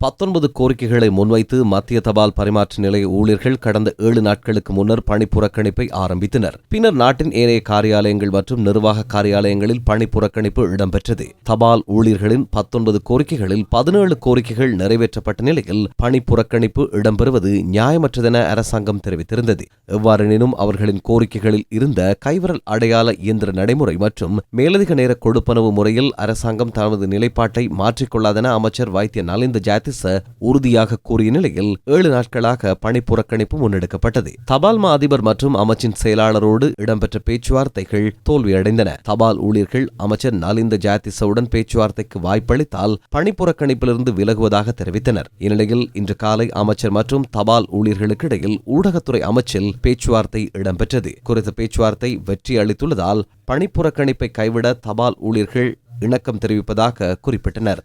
பத்தொன்பது கோரிக்கைகளை முன்வைத்து மத்திய தபால் பரிமாற்ற நிலைய ஊழியர்கள் கடந்த ஏழு நாட்களுக்கு முன்னர் பணி புறக்கணிப்பை ஆரம்பித்தனர். பின்னர் நாட்டின் ஏனைய காரியாலயங்கள் மற்றும் நிர்வாக காரியாலயங்களில் பணி புறக்கணிப்பு இடம்பெற்றது. தபால் ஊழியர்களின் பத்தொன்பது கோரிக்கைகளில் பதினேழு கோரிக்கைகள் நிறைவேற்றப்பட்ட நிலையில் பணி புறக்கணிப்பு இடம்பெறுவது நியாயமற்றதென அரசாங்கம் தெரிவித்திருந்தது. எவ்வாறெனினும் அவர்களின் கோரிக்கைகளில் இருந்த கைவிரல் அடையாள இயந்திர நடைமுறை மற்றும் மேலதிக நேர கொடுப்பனவு முறையில் அரசாங்கம் தனது நிலைப்பாட்டை மாற்றிக்கொள்ளாதென அமைச்சர் வைத்திய நலிந்த திஸ உறுதியாக கூறிய நிலையில் ஏழு நாட்களாக பணி புறக்கணிப்பு முன்னெடுக்கப்பட்டது. தபால்மா அதிபர் மற்றும் அமைச்சின் செயலாளரோடு இடம்பெற்ற பேச்சுவார்த்தைகள் தோல்வியடைந்தன. தபால் ஊழியர்கள் அமைச்சர் நலிந்த ஜாத்திசவுடன் பேச்சுவார்த்தைக்கு வாய்ப்பளித்தால் பணி புறக்கணிப்பிலிருந்து விலகுவதாக தெரிவித்தனர். இந்நிலையில் இன்று காலை அமைச்சர் மற்றும் தபால் ஊழியர்களுக்கு இடையில் ஊடகத்துறை அமைச்சில் பேச்சுவார்த்தை இடம்பெற்றது. குறித்த பேச்சுவார்த்தை வெற்றி அளித்துள்ளதால் பணிப்புறக்கணிப்பை கைவிட தபால் ஊழியர்கள் இணக்கம் தெரிவிப்பதாக குறிப்பிட்டனர்.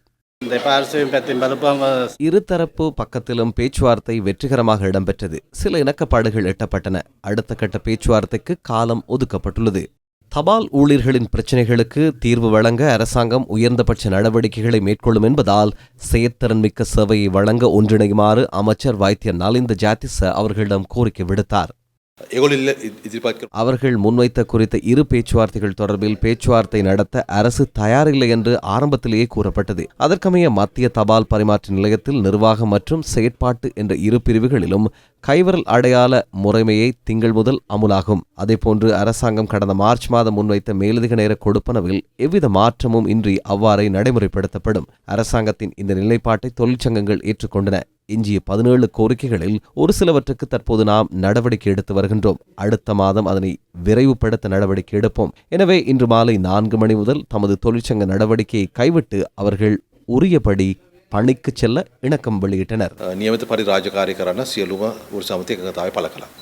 இருதரப்பு பக்கத்திலும் பேச்சுவார்த்தை வெற்றிகரமாக இடம்பெற்றது. சில இணக்கப்பாடுகள் எட்டப்பட்டன. அடுத்த கட்ட பேச்சுவார்த்தைக்கு காலம் ஒதுக்கப்பட்டுள்ளது. தபால் ஊழியர்களின் பிரச்சினைகளுக்கு தீர்வு வழங்க அரசாங்கம் உயர்ந்தபட்ச நடவடிக்கைகளை மேற்கொள்ளும் என்பதால் செயற்திறன்மிக்க சேவையை வழங்க ஒன்றிணையுமாறு அமைச்சர் வைத்திய நலிந்த ஜாத்திச அவர்களிடம் கோரிக்கை விடுத்தார். அவர்கள் முன்வைத்த குறித்த இரு பேச்சுவார்த்தைகள் தொடர்பில் பேச்சுவார்த்தை நடத்த அரசு தயாரில்லை என்று ஆரம்பத்திலேயே கூறப்பட்டது. அதற்கமைய மத்திய தபால் பரிமாற்ற நிலையத்தில் நிர்வாகம் மற்றும் செயற்பாட்டு என்ற இரு பிரிவுகளிலும் கைவரல் அடையாள முறைமையை திங்கள் முதல் அமுலாகும். அதேபோன்று அரசாங்கம் கடந்த மார்ச் மாதம் முன்வைத்த மேலதிக நேர கொடுப்பனவில் எவ்வித மாற்றமும் இன்றி அவ்வாறே நடைமுறைப்படுத்தப்படும். அரசாங்கத்தின் இந்த நிலைப்பாட்டை தொழிற்சங்கங்கள் ஏற்றுக்கொண்டன. எஞ்சிய பதினேழு கோரிக்கைகளில் ஒரு சிலவற்றுக்கு தற்போது நாம் நடவடிக்கை எடுத்து வருகின்றோம். அடுத்த மாதம் அதனை விரைவுபடுத்த நடவடிக்கை எடுப்போம். எனவே இன்று மாலை நான்கு மணி முதல் தமது தொழிற்சங்க நடவடிக்கையை கைவிட்டு அவர்கள் உரியபடி பணிக்கு செல்ல இணக்கம் வெளியிட்டனர். நியமித்த படி ராஜகாரிய கரான ஒரு சமத்தை கங்கதாவை பழக்கலாம்.